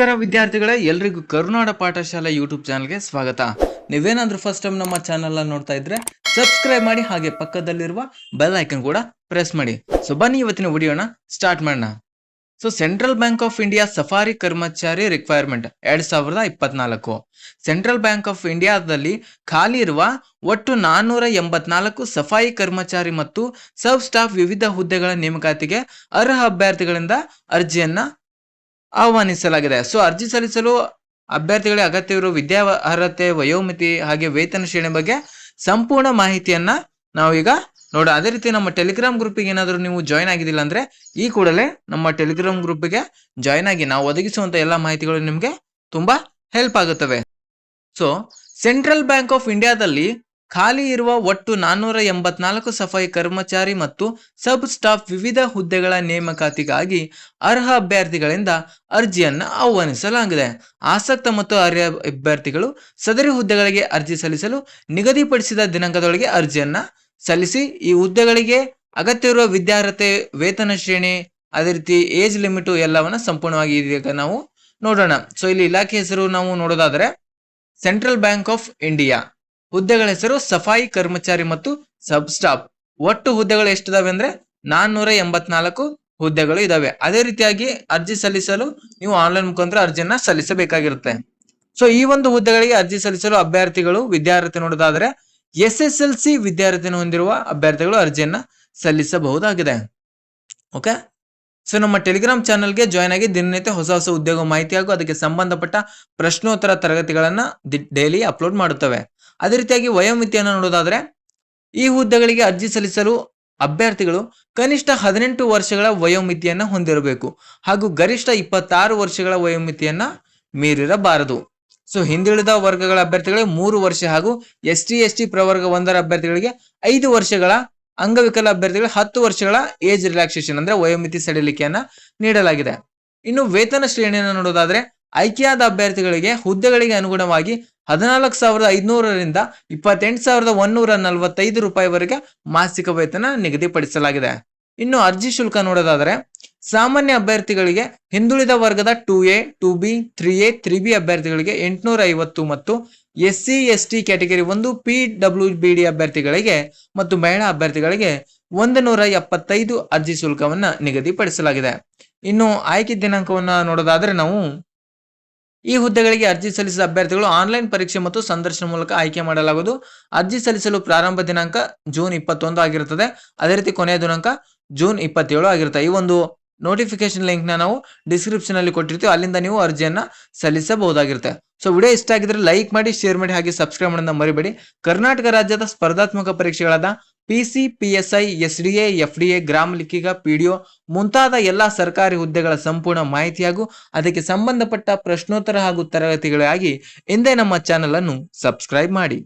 ನಮಸ್ಕಾರ ವಿದ್ಯಾರ್ಥಿಗಳೇ, ಎಲ್ರಿಗೂ ಕರುನಾಡ ಪಾಠಶಾಲೆ ಯೂಟ್ಯೂಬ್ ಚಾನಲ್ಗೆ ಸ್ವಾಗತ. ನೀವೇನಾದ್ರೂ ಫಸ್ಟ್ ಟೈಮ್ ನಮ್ಮ ಚಾನಲ್ ನೋಡ್ತಾ ಇದ್ರೆ ಸಬ್ಸ್ಕ್ರೈಬ್ ಮಾಡಿ, ಹಾಗೆ ಪಕ್ಕದಲ್ಲಿರುವ ಬೆಲ್ ಐಕನ್ ಕೂಡ ಪ್ರೆಸ್ ಮಾಡಿ. ಸೊ ಬನ್ನಿ ಇವತ್ತಿನ ವಿಡಿಯೋನ ಸ್ಟಾರ್ಟ್ ಮಾಡೋಣ. So central bank of India safari ಕರ್ಮಚಾರಿ ರಿಕ್ವೈರ್ಮೆಂಟ್ ಎರಡ್ ಸಾವಿರದ ಇಪ್ಪತ್ನಾಲ್ಕು. ಸೆಂಟ್ರಲ್ ಬ್ಯಾಂಕ್ ಆಫ್ ಇಂಡಿಯಾದಲ್ಲಿ ಖಾಲಿ ಇರುವ ಒಟ್ಟು ನಾನ್ನೂರ ಎಂಬತ್ನಾಲ್ಕು ಸಫಾಯಿ ಕರ್ಮಚಾರಿ ಮತ್ತು ಸಬ್ ಸ್ಟಾಫ್ ವಿವಿಧ ಹುದ್ದೆಗಳ ನೇಮಕಾತಿಗೆ ಅರ್ಹ ಅಭ್ಯರ್ಥಿಗಳಿಂದ ಅರ್ಜಿಯನ್ನ ಆಹ್ವಾನಿಸಲಾಗಿದೆ. ಸೊ, ಅರ್ಜಿ ಸಲ್ಲಿಸಲು ಅಭ್ಯರ್ಥಿಗಳಿಗೆ ಅಗತ್ಯವಿರುವ ವಿದ್ಯಾ ಅರ್ಹತೆ ವಯೋಮಿತಿ ಹಾಗೆ ವೇತನ ಶ್ರೇಣಿ ಬಗ್ಗೆ ಸಂಪೂರ್ಣ ಮಾಹಿತಿಯನ್ನ ನಾವೀಗ ನೋಡ, ಅದೇ ರೀತಿ ನಮ್ಮ ಟೆಲಿಗ್ರಾಮ್ ಗ್ರೂಪಿಗೆ ಏನಾದರೂ ನೀವು ಜಾಯ್ನ್ ಆಗಿದ್ದಿಲ್ಲ ಅಂದ್ರೆ ಈ ಕೂಡಲೇ ನಮ್ಮ ಟೆಲಿಗ್ರಾಮ್ ಗ್ರೂಪಿಗೆ ಜಾಯ್ನ್ ಆಗಿ ನಾವು ಒದಗಿಸುವಂತ ಎಲ್ಲಾ ಮಾಹಿತಿಗಳು ನಿಮಗೆ ತುಂಬಾ ಹೆಲ್ಪ್ ಆಗುತ್ತವೆ. ಸೊ, ಸೆಂಟ್ರಲ್ ಬ್ಯಾಂಕ್ ಆಫ್ ಇಂಡಿಯಾದಲ್ಲಿ ಖಾಲಿ ಇರುವ ಒಟ್ಟು ನಾನ್ನೂರ ಎಂಬತ್ನಾಲ್ಕು ಸಫಾಯಿ ಕರ್ಮಚಾರಿ ಮತ್ತು ಸಬ್ ಸ್ಟಾಫ್ ವಿವಿಧ ಹುದ್ದೆಗಳ ನೇಮಕಾತಿಗಾಗಿ ಅರ್ಹ ಅಭ್ಯರ್ಥಿಗಳಿಂದ ಅರ್ಜಿಯನ್ನು ಆಹ್ವಾನಿಸಲಾಗಿದೆ. ಆಸಕ್ತ ಮತ್ತು ಅರ್ಹ ಅಭ್ಯರ್ಥಿಗಳು ಸದರಿ ಹುದ್ದೆಗಳಿಗೆ ಅರ್ಜಿ ಸಲ್ಲಿಸಲು ನಿಗದಿಪಡಿಸಿದ ದಿನಾಂಕದೊಳಗೆ ಅರ್ಜಿಯನ್ನು ಸಲ್ಲಿಸಿ, ಈ ಹುದ್ದೆಗಳಿಗೆ ಅಗತ್ಯವಿರುವ ವಿದ್ಯಾರ್ಹತೆ, ವೇತನ ಶ್ರೇಣಿ ಅದೇ ರೀತಿ ಏಜ್ ಲಿಮಿಟು ಎಲ್ಲವನ್ನ ಸಂಪೂರ್ಣವಾಗಿ ಇದೀಗ ನಾವು ನೋಡೋಣ. ಸೊ ಇಲ್ಲಿ ಇಲಾಖೆ ಹೆಸರು ನಾವು ನೋಡೋದಾದ್ರೆ ಸೆಂಟ್ರಲ್ ಬ್ಯಾಂಕ್ ಆಫ್ ಇಂಡಿಯಾ. ಹುದ್ದೆಗಳ ಹೆಸರು ಸಫಾಯಿ ಕರ್ಮಚಾರಿ ಮತ್ತು ಸಬ್ ಸ್ಟಾಫ್. ಒಟ್ಟು ಹುದ್ದೆಗಳು ಎಷ್ಟಿದಾವೆ ಅಂದ್ರೆ ನಾನ್ನೂರ ಎಂಬತ್ನಾಲ್ಕು ಹುದ್ದೆಗಳು ಇದಾವೆ. ಅದೇ ರೀತಿಯಾಗಿ ಅರ್ಜಿ ಸಲ್ಲಿಸಲು ನೀವು ಆನ್ಲೈನ್ ಮುಖಾಂತರ ಅರ್ಜಿಯನ್ನ ಸಲ್ಲಿಸಬೇಕಾಗಿರುತ್ತೆ. ಸೊ ಈ ಒಂದು ಹುದ್ದೆಗಳಿಗೆ ಅರ್ಜಿ ಸಲ್ಲಿಸಲು ಅಭ್ಯರ್ಥಿಗಳು, ವಿದ್ಯಾರ್ಥಿ ನೋಡೋದಾದ್ರೆ ಎಸ್ ಎಸ್ ಎಲ್ ಸಿ ವಿದ್ಯಾರ್ಥಿಯನ್ನು ಹೊಂದಿರುವ ಅಭ್ಯರ್ಥಿಗಳು ಅರ್ಜಿಯನ್ನ ಸಲ್ಲಿಸಬಹುದಾಗಿದೆ. ಓಕೆ ಸೊ ನಮ್ಮ ಟೆಲಿಗ್ರಾಮ್ ಚಾನಲ್ಗೆ ಜಾಯ್ನ್ ಆಗಿ ದಿನನಿತ್ಯ ಹೊಸ ಹೊಸ ಉದ್ಯೋಗ ಮಾಹಿತಿ ಹಾಗೂ ಅದಕ್ಕೆ ಸಂಬಂಧಪಟ್ಟ ಪ್ರಶ್ನೋತ್ತರ ತರಗತಿಗಳನ್ನ ಡೈಲಿ ಅಪ್ಲೋಡ್ ಮಾಡುತ್ತವೆ. ಅದೇ ರೀತಿಯಾಗಿ ವಯೋಮಿತಿಯನ್ನು ನೋಡೋದಾದ್ರೆ, ಈ ಹುದ್ದೆಗಳಿಗೆ ಅರ್ಜಿ ಸಲ್ಲಿಸಲು ಅಭ್ಯರ್ಥಿಗಳು ಕನಿಷ್ಠ ಹದಿನೆಂಟು ವರ್ಷಗಳ ವಯೋಮಿತಿಯನ್ನು ಹೊಂದಿರಬೇಕು ಹಾಗೂ ಗರಿಷ್ಠ ಇಪ್ಪತ್ತಾರು ವರ್ಷಗಳ ವಯೋಮಿತಿಯನ್ನ ಮೀರಿರಬಾರದು. ಸೊ, ಹಿಂದುಳಿದ ವರ್ಗಗಳ ಅಭ್ಯರ್ಥಿಗಳಿಗೆ ಮೂರು ವರ್ಷ ಹಾಗೂ ಎಸ್ ಟಿ ಎಸ್ ಟಿ ಪ್ರವರ್ಗ ಒಂದರ ಅಭ್ಯರ್ಥಿಗಳಿಗೆ ಐದು ವರ್ಷಗಳ, ಅಂಗವಿಕಲ ಅಭ್ಯರ್ಥಿಗಳಿಗೆ ಹತ್ತು ವರ್ಷಗಳ ಏಜ್ ರಿಲ್ಯಾಕ್ಸೇಷನ್ ಅಂದ್ರೆ ವಯೋಮಿತಿ ಸಡಿಲಿಕೆಯನ್ನ ನೀಡಲಾಗಿದೆ. ಇನ್ನು ವೇತನ ಶ್ರೇಣಿಯನ್ನು ನೋಡೋದಾದ್ರೆ, ಆಯ್ಕೆಯಾದ ಅಭ್ಯರ್ಥಿಗಳಿಗೆ ಹುದ್ದೆಗಳಿಗೆ ಅನುಗುಣವಾಗಿ ಹದಿನಾಲ್ಕು ಸಾವಿರದ ಐದುನೂರರಿಂದ ಇಪ್ಪತ್ತೆಂಟು ಸಾವಿರದ ಒಂದೂರ ನಲವತ್ತೈದು ರೂಪಾಯಿವರೆಗೆ ಮಾಸಿಕ ವೇತನ ನಿಗದಿಪಡಿಸಲಾಗಿದೆ. ಇನ್ನು ಅರ್ಜಿ ಶುಲ್ಕ ನೋಡೋದಾದರೆ, ಸಾಮಾನ್ಯ ಅಭ್ಯರ್ಥಿಗಳಿಗೆ ಹಿಂದುಳಿದ ವರ್ಗದ two A, two B, three A, three B ಅಭ್ಯರ್ಥಿಗಳಿಗೆ ಎಂಟುನೂರ ಐವತ್ತು ಮತ್ತು S C S T category ಒಂದು ಪಿ ಡಬ್ಲ್ಯೂ ಬಿ ಡಿ ಅಭ್ಯರ್ಥಿಗಳಿಗೆ ಮತ್ತು ಮಹಿಳಾ ಅಭ್ಯರ್ಥಿಗಳಿಗೆ ಒಂದು ನೂರ ಎಪ್ಪತ್ತೈದು ಅರ್ಜಿ ಶುಲ್ಕವನ್ನು ನಿಗದಿಪಡಿಸಲಾಗಿದೆ. ಇನ್ನು ಆಯ್ಕೆ ದಿನಾಂಕವನ್ನು ನೋಡೋದಾದರೆ ನಾವು ಈ ಹುದ್ದೆಗಳಿಗೆ ಅರ್ಜಿ ಸಲ್ಲಿಸಿದ ಅಭ್ಯರ್ಥಿಗಳು ಆನ್ಲೈನ್ ಪರೀಕ್ಷೆ ಮತ್ತು ಸಂದರ್ಶನ ಮೂಲಕ ಆಯ್ಕೆ ಮಾಡಲಾಗುವುದು. ಅರ್ಜಿ ಸಲ್ಲಿಸಲು ಪ್ರಾರಂಭ ದಿನಾಂಕ ಜೂನ್ ಇಪ್ಪತ್ತೊಂದು ಆಗಿರುತ್ತದೆ. ಅದೇ ರೀತಿ ಕೊನೆಯ ದಿನಾಂಕ ಜೂನ್ ಇಪ್ಪತ್ತೇಳು ಆಗಿರುತ್ತೆ ಈ ಒಂದು ನೋಟಿಫಿಕೇಶನ್ ಲಿಂಕ್ನ ನಾವು ಡಿಸ್ಕ್ರಿಪ್ಷನ್ ಅಲ್ಲಿ ಕೊಟ್ಟಿರ್ತೀವಿ. ಅಲ್ಲಿಂದ ನೀವು ಅರ್ಜಿಯನ್ನು ಸಲ್ಲಿಸಬಹುದಾಗಿರುತ್ತೆ. ಸೊ ವಿಡಿಯೋ ಇಷ್ಟ ಆಗಿದ್ರೆ ಲೈಕ್ ಮಾಡಿ ಶೇರ್ ಮಾಡಿ ಹಾಗೆ ಸಬ್ಸ್ಕ್ರೈಬ್ ಮಾಡೋದನ್ನ ಮರಿಬೇಡಿ. ಕರ್ನಾಟಕ ರಾಜ್ಯದ ಸ್ಪರ್ಧಾತ್ಮಕ ಪರೀಕ್ಷೆಗಳಾದ ಪಿ ಪಿಎಸ್ಐ ಎಸ್ಡಿಎ ಎಫ್ಡಿಎ ಗ್ರಾಮ ಲಿಖಿಗ ಪಿಡಿಒ ಮುಂತಾದ ಎಲ್ಲಾ ಸರ್ಕಾರಿ ಹುದ್ದೆಗಳ ಸಂಪೂರ್ಣ ಮಾಹಿತಿ ಹಾಗೂ ಅದಕ್ಕೆ ಸಂಬಂಧಪಟ್ಟ ಪ್ರಶ್ನೋತ್ತರ ಹಾಗೂ ತರಗತಿಗಳಾಗಿ ಹಿಂದೆ ನಮ್ಮ ಚಾನೆಲ್ ಅನ್ನು ಸಬ್ಸ್ಕ್ರೈಬ್ ಮಾಡಿ.